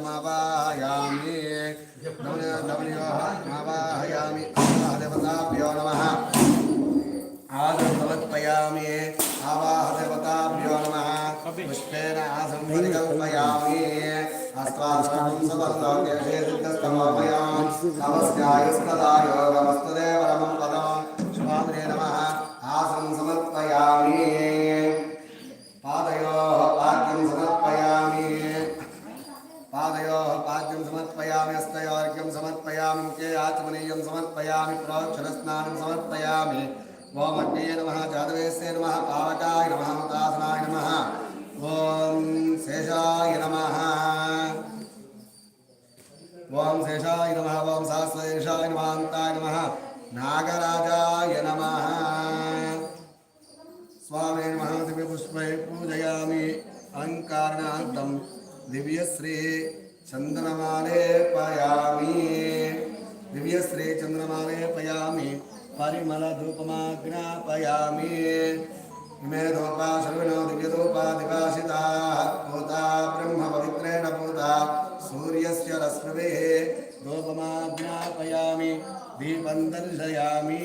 समावायामि दमनियोः समावाहयामि देवताभ्यो नमः आदरसमर्पयामि आवाहदेवताभ्यो नमः पुष्पेण आसम्परिकल्पयामि अस्माकं समस्तोकेशे सिद्धस्तमर्पयामि नमस्यायस्तदायो नमस्तदेव नमः प्रोक्षणस्नानं समर्पयामि ॐ अग्ने नमः जातवेस्य नमः पावकाय नमः हुतासनाय नमः ॐ शेषाय नमः ॐ शेषाय नमः ॐ सहस्रेशाय नमः अन्ताय नमः नागराजाय नमः स्वामी नमः दिव्यपुष्पै पूजयामि अलङ्कारणार्थं दिव्यश्री चन्द्रमालेपयामि दिव्यश्री चन्द्रमालेपयामि परिमलधूपमाज्ञापयामि इमे धूपा सर्विणो दिव्यधूपा दिवासिताः पूता ब्रह्मपवित्रेण पूता सूर्यस्य रश्मिभिः धूपमाज्ञापयामि दीपं दर्शयामि।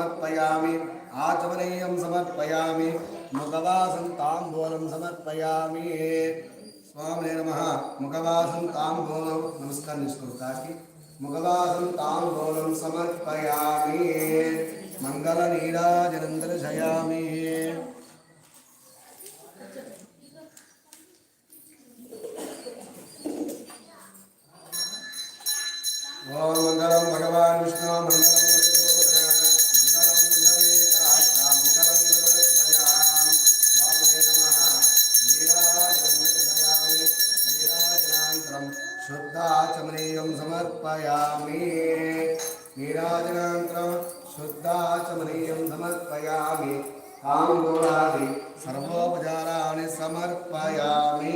समर्पयामि। आचमनीयं समर्पयामि। मुखवासं ताम्बूलं समर्पयामि। स्वामिने नमः। मुखवासं ताम्बूलं, नमस्कार निष्कृताकी मुखवासं ताम्बूलं समर्पयामि। मङ्गलनीराजनं दर्शयामि ॐ मङ्गलं भगवान् विष्णु मङ्गलं शुद्धाचमनीयं समर्पयामि नीराजनान्तरं शुद्धाचमनीयं समर्पयामि ताम्बूलादि सर्वोपचाराणि समर्पयामि